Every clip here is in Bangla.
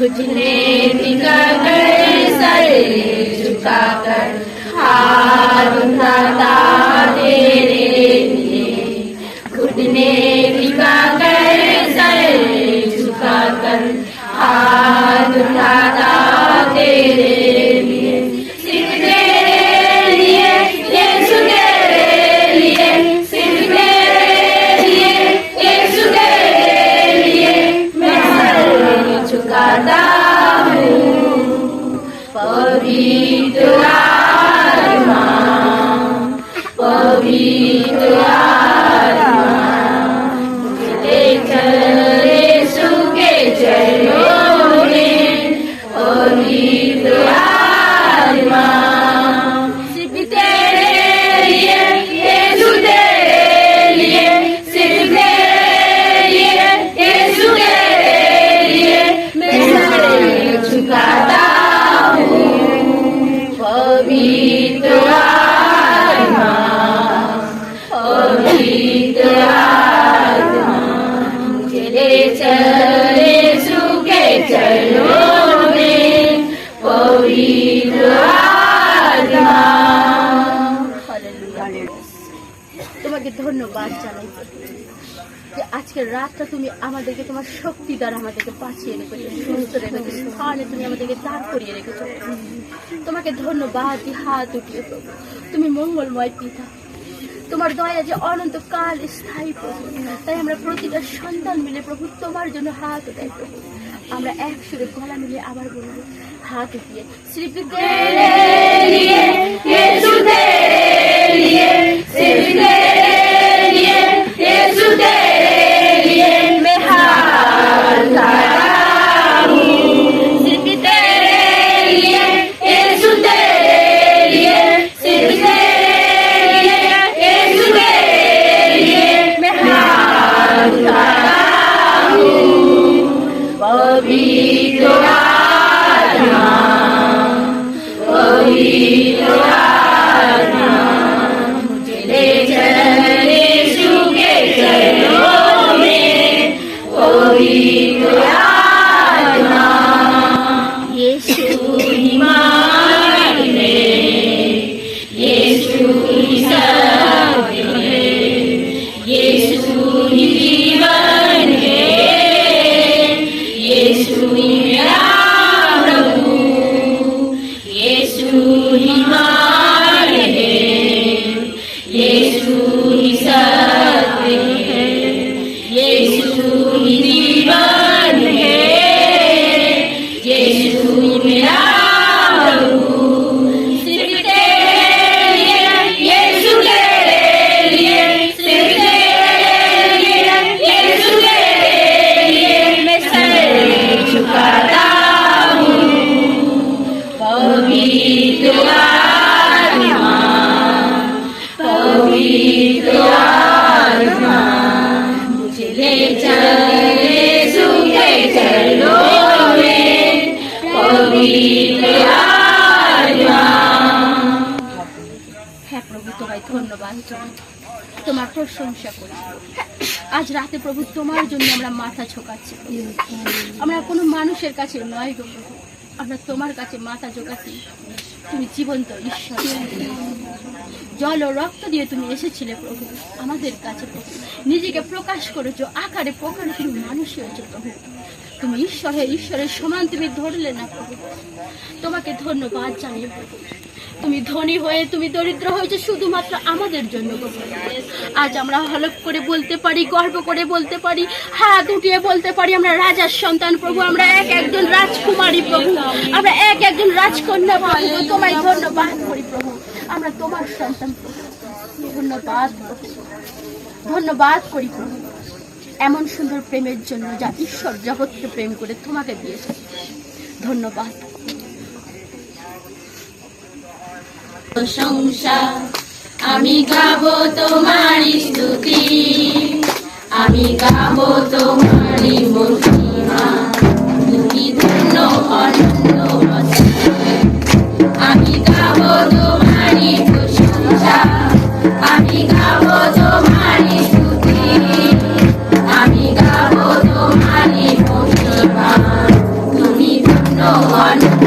घुटने टिकाकर सर झुकाकर हाथ उठाता Pavitra Alma, Pavitra আজকের রাতটা তুমি আমাদেরকে তোমার শক্তি দ্বারা আমাদেরকে বাঁচিয়ে রেখেছো সুস্থ রেখেছো স্থানে তুমি আমাদেরকে দাঁড় করিয়ে রেখেছো। তোমাকে ধন্যবাদ হাত উঠিয়ে তুমি মঙ্গলময় পিতা। তোমার দয়া যে অনন্তকাল স্থায়ী প্রভু। তাই আমরা প্রতিটা সন্তান মিলে প্রভু তোমার জন্য হাত উঠাই প্রভু। আমরা একসুরে গলা মিলে আবার বলব হাত উঠিয়ে শ্রী হ্যাঁ তোমার প্রশংসা করি। আজ রাতে প্রভু, তোমার জন্য আমরা মাথা আমরা কোনো মানুষের কাছে নয় গো আমরা তোমার কাছে মাথা ঝোকাচ্ছি। তুমি জীবন্ত ঈশ্বর। জল ও রক্ত দিয়ে তুমি এসেছিলে প্রভু, আমাদের কাছে নিজেকে প্রকাশ করেছ, আকারে প্রকারে তুমি মানুষ হয়েছো প্রভু। তুমি ঈশ্বর ঈশ্বরের সমান তুমি ধরলে না তোমাকে ধন্যবাদ জানিয়ে তুমি ধনী হয়ে তুমি দরিদ্র হয়েছে শুধুমাত্র আমাদের জন্য আজ আমরা হলক করে বলতে পারি, গর্ব করে বলতে পারি, হাত উঠিয়ে বলতে পারি, আমরা রাজার সন্তান প্রভু, আমরা এক একজন রাজকুমারী প্রভু, আমরা এক একজন রাজকন্যা প্রভু, তোমায় ধন্যবাদ করি প্রভু। আমরা তোমার সন্তান প্রভু। ধন্যবাদ ধন্যবাদ করি প্রভু। এমন সুন্দর প্রেমের জন্য যা ঈশ্বর জগৎকে প্রেম করে তোমাকে দিয়েছে। ধন্যবাদ। প্রশংসা, আমি গাবো তোমার স্তুতি, আমি গাবো তোমার মহিমা, তুমি ধন্য no one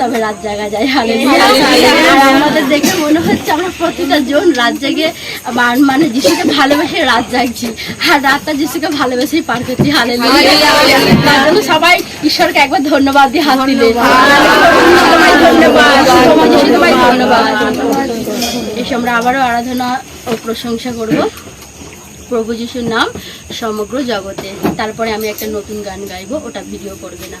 তবে রাত জাগা যায় হালেলুয়া আর আমাদের দেখে মনে হচ্ছে আমরা প্রতিটা জন রাত জাগে মানে যিশুকে ভালোবেসে রাত জাগছি। আর রাতটা যিশুকে ভালোবেসেই পার করছি জন্য সবাই ঈশ্বরকে একবার ধন্যবাদ দিয়ে হাত দিলে ধন্যবাদ। ধন্যবাদ। এসে আমরা আবারও আরাধনা ও প্রশংসা করব। প্রভু যিশুর নাম সমগ্র জগতে। তারপরে আমি একটা নতুন গান গাইবো ওটা ভিডিও করবে না।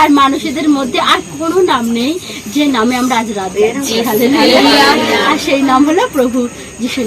আর মানুষদের মধ্যে আর কোনো নাম নেই। যে নামে আমরা আজ রাধে। আর সেই নাম হলো প্রভু যিশু।